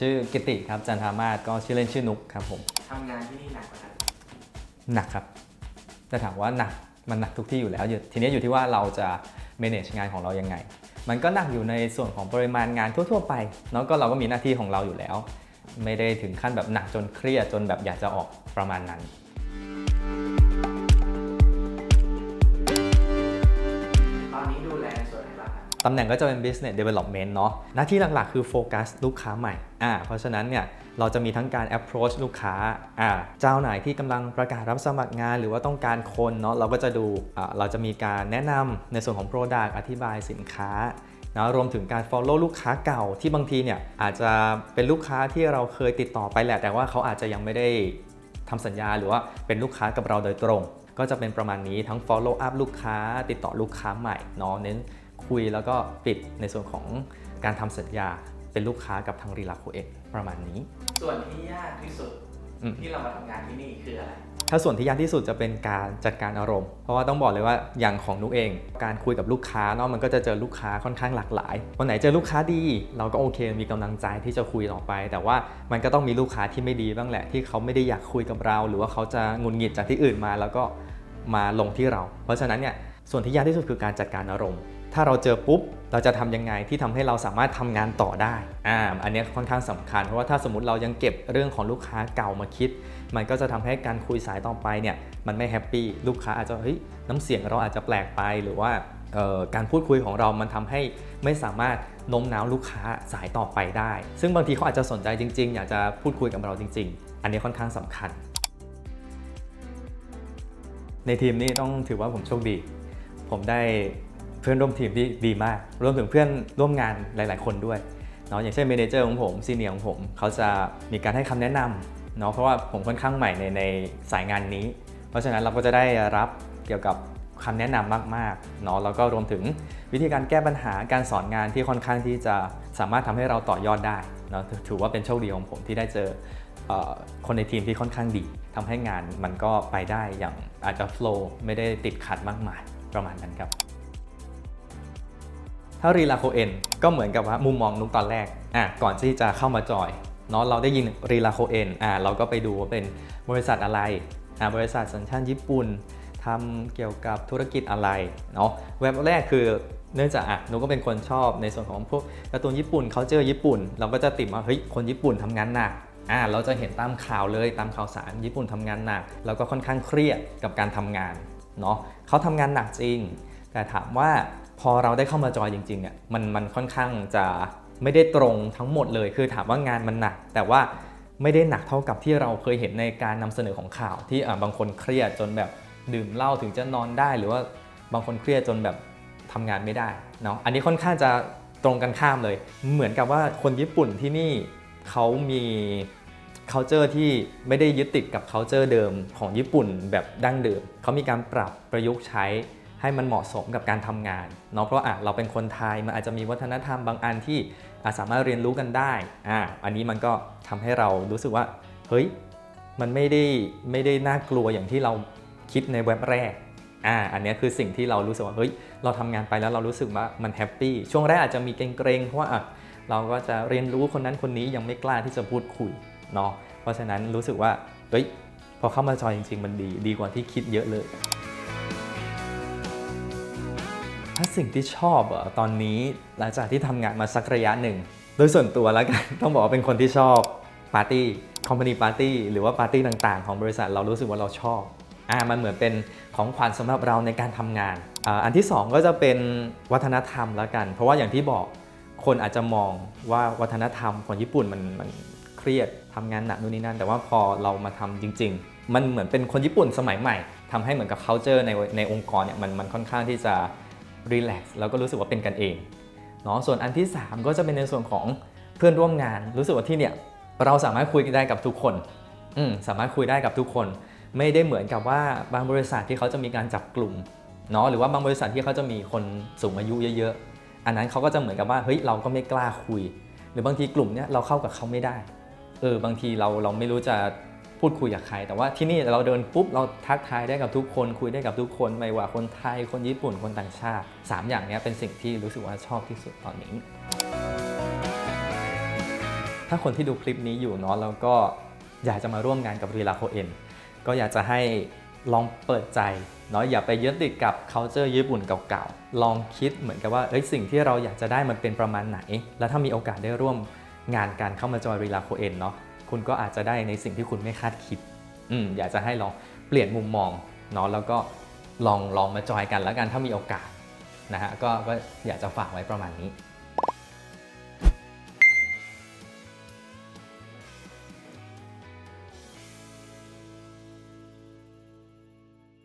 ชื่อกิติครับจันทามาศก็ชื่อเล่นชื่อนุกครับผมทำงานที่นี่หนักกว่านั้นหนักครับแต่ถามว่าหนักมันหนักทุกที่อยู่แล้วอยู่ทีนี้อยู่ที่ว่าเราจะ manage งานของเรายังไง มันก็หนักอยู่ในส่วนของปริมาณงานทั่ว ๆ ไปเนาะก็เราก็มีหน้าที่ของเราอยู่แล้ว ไม่ได้ถึงขั้นแบบหนักจนเครียดจนแบบอยากจะออกประมาณนั้น ตำแหน่งก็จะเป็น business development เนาะหน้าที่หลักๆคือโฟกัสลูกค้าใหม่อ่าเพราะฉะนั้นเนี่ยเราจะมีทั้งการ approach ลูกค้าอ่าเจ้าไหนที่กำลังประกาศรับสมัครงาน หรือว่าต้องการคนเนาะเราก็จะดูอ่าเราจะมีการแนะนำในส่วนของ product อธิบายสินค้านะรวมถึงการ follow ลูกค้าเก่าที่บางทีเนี่ยอาจจะเป็นลูกค้าที่เราเคยติดต่อไปแหละแต่ว่าเขาอาจจะยังไม่ได้ทำสัญญาหรือว่าเป็นลูกค้ากับเราโดยตรง ก็จะเป็นประมาณนี้ทั้ง follow up ลูกค้า ติดต่อลูกค้าใหม่เนาะเน้น คุยแล้วก็ปิดในส่วนของการทำสัญญาเป็นลูกค้ากับทางรีลาโคเองประมาณนี้ ส่วนที่ยากที่สุดอืมที่เรามาทำงานที่นี่คืออะไร ถ้าส่วนที่ยากที่สุดจะเป็นการจัดการอารมณ์ เพราะว่าต้องบอกเลยว่าอย่างของนุกเอง การคุยกับลูกค้าเนาะมันก็จะเจอลูกค้าค่อนข้างหลากหลาย วันไหนเจอลูกค้าดี เราก็โอเคมีกำลังใจที่จะคุยต่อไป แต่ว่ามันก็ต้องมีลูกค้าที่ไม่ดีบ้างแหละ ที่เขาไม่ได้อยากคุยกับเรา หรือว่าเขาจะหงุนหงิดจากที่อื่นมา แล้วก็มาลงที่เรา เพราะฉะนั้นเนี่ย ส่วนที่ยากที่สุดคือการจัดการอารมณ์ ถ้าเราเจอปุ๊บ เราจะทำยังไงที่ทำให้เราสามารถทำงานต่อได้อ่าอันนี้ค่อนข้างสำคัญ เพราะว่าถ้าสมมติเรายังเก็บเรื่องของลูกค้าเก่ามาคิด มันก็จะทำให้การคุยสายต่อไปเนี่ยมันไม่แฮปปี้ลูกค้าอาจจะเฮ้ยน้ำเสียงเราอาจจะแปลกไปหรือว่าเอ่อการพูดคุยของเรามันทำให้ไม่สามารถโน้มน้าวลูกค้าสายต่อไปได้ ซึ่งบางทีเขาอาจจะสนใจจริง ๆ อยากจะพูดคุยกับเราจริง ๆ อันนี้ค่อนข้างสำคัญ ในทีมนี้ต้องถือว่าผมโชคดี ผมได้เพื่อนร่วมทีมที่ดีมาก รวมถึงเพื่อนร่วมงานหลาย ๆ คนด้วยเนาะอย่างเช่นเมนเจอร์ของผมซีเนียร์ของผมเขาจะมีการให้คำแนะนำเนาะเพราะว่าผมค่อนข้างใหม่ในในสายงานนี้ เพราะฉะนั้นเราก็จะได้รับเกี่ยวกับคำแนะนำมากๆเนาะแล้วก็รวมถึงวิธีการแก้ปัญหาการสอนงานที่ค่อนข้างที่จะสามารถทำให้เราต่อยอดได้เนาะถือว่าเป็นโชคดีของผมที่ได้เจอคนในทีมที่ค่อนข้างดีทำให้งานมันก็ไปได้อย่างอาจจะโฟล์ไม่ได้ติดขัดมากมาย ประมาณนั้นครับ ถ้ารีลาโคเอนก็เหมือนกับว่ามุมมองนุกตอนแรกอะก่อนที่จะเข้ามาจอยเนาะเราได้ยินรีลาโคเอนอะเราก็ไปดูว่าเป็นบริษัทอะไรอะบริษัทสัญชาติญี่ปุ่นทำเกี่ยวกับธุรกิจอะไรเนาะเว็บแรกคือเนื่องจากอะนุกก็เป็นคนชอบในส่วนของพวกการ์ตูนญี่ปุ่นเขาเจอญี่ปุ่น เราก็จะติดว่าเฮ้ยคนญี่ปุ่นทำงานหนักอ่าเราจะเห็นตามข่าวเลยตามข่าวสารญี่ปุ่นทำงานหนักแล้วก็ค่อนข้างเครียดกับการทำงาน เนาะเขาทำงานหนักจริง แต่ถามว่าพอเราได้เข้ามาจอยจริงๆเนี่ยมันมันค่อนข้างจะไม่ได้ตรงทั้งหมดเลย คือถามว่างานมันหนัก แต่ว่าไม่ได้หนักเท่ากับที่เราเคยเห็นในการนำเสนอของข่าว ที่บางคนเครียดจนแบบดื่มเหล้าถึงจะนอนได้ หรือว่าบางคนเครียดจนแบบทำงานไม่ได้เนาะอันนี้ค่อนข้างจะตรงกันข้ามเลย เหมือนกับว่าคนญี่ปุ่นที่นี่เขามี culture ที่ไม่ได้ยึดติดกับ culture เดิมของญี่ปุ่นแบบดั้งเดิม เขามีการปรับประยุกต์ใช้ให้มันเหมาะสมกับการทำงานเนาะเพราะอะเราเป็นคนไทยมันอาจจะมีวัฒนธรรมบางอันที่าสามารถเรียนรู้กันได้อะอันนี้มันก็ทำให้เรารู้สึกว่าเฮ้ยมันไม่ได้ไม่ได้น่ากลัวอย่างที่เราคิดในเว็บแรกอ่าอันนี้คือสิ่งที่เรารู้สึกว่าเฮ้ยเราทำงานไปแล้วเรารู้สึกว่ามันแฮปปี้ช่วงแรกอาจจะมีเกรงๆเพราะว่าอะเราก็จะเรียนรู้คนนั้นคนนี้ยังไม่กล้าที่จะพูดคุย เนาะเพราะฉะนั้นรู้สึกว่าเฮ้ยพอเข้ามาจอยจริง ๆ มันดีดีกว่าที่คิดเยอะเลย ถ้าสิ่งที่ชอบอะตอนนี้หลังจากที่ทำงานมาสักระยะหนึ่ง โดยส่วนตัวแล้วกันต้องบอกว่าเป็นคนที่ชอบปาร์ตี้คอมพานีปาร์ตี้หรือว่าปาร์ตี้ต่าง ๆ ของบริษัทเรารู้สึกว่าเราชอบอ่ามันเหมือนเป็นของขวัญสำหรับเราในการทำงานออันที่สองก็จะเป็นวัฒนธรรมแล้วกัน เพราะว่าอย่างที่บอกคนอาจจะมองว่าวัฒนธรรมของญี่ปุ่นมันมัน เครียดทำงานหนักนู่นนี่นั่น แต่ว่าพอเรามาทำจริง ๆ มันเหมือนเป็นคนญี่ปุ่นสมัยใหม่ทำให้เหมือนกับ culture ในในองค์กรเนี่ยมันมันค่อนข้างที่จะรีแลกซ์แล้วก็รู้สึกว่าเป็นกันเองเนาะส่วนอันที่ 3 ก็จะเป็นในส่วนของเพื่อนร่วมงาน รู้สึกว่าที่เนี่ยเราสามารถคุยได้กับทุกคนอืมสามารถคุยได้กับทุกคน ไม่ได้เหมือนกับว่าบางบริษัทที่เขาจะมีการจับกลุ่มเนาะหรือว่าบางบริษัทที่เขาจะมีคนสูงอายุเยอะๆอันนั้นเขาก็จะเหมือนกับว่าเฮ้ยเราก็ไม่กล้าคุย หรือบางทีกลุ่มเนี้ยเราเข้ากับเขาไม่ได้ เออบางทีเราเราไม่รู้จะพูดคุยกับใคร แต่ว่าที่นี่เราเดินปุ๊บเราทักทายได้กับทุกคนคุยได้กับทุกคนไม่ว่าคนไทยคนญี่ปุ่นคนต่างชาติสามอย่างนี้เป็นสิ่งที่รู้สึกว่าชอบที่สุดตอนนี้ ถ้าคนที่ดูคลิปนี้อยู่เนาะแล้วก็อยากจะมาร่วมงานกับรีลาโคเอ็นก็อยากจะให้ลองเปิดใจเนาะอย่าไปยึดติดกับ culture ญี่ปุ่นเก่าๆ ลองคิดเหมือนกับว่าเอ้ยสิ่งที่เราอยากจะได้มันเป็นประมาณไหน แล้วถ้ามีโอกาสได้ร่วม งานการเข้ามาจอยรีลาโคเอนเนาะคุณก็อาจจะได้ในสิ่งที่คุณไม่คาดคิดอืมอยากจะให้ลองเปลี่ยนมุมมองเนาะแล้วก็ลองลองมาจอยกันแล้วกันถ้ามีโอกาสนะฮะก็ก็อยากจะฝากไว้ประมาณนี้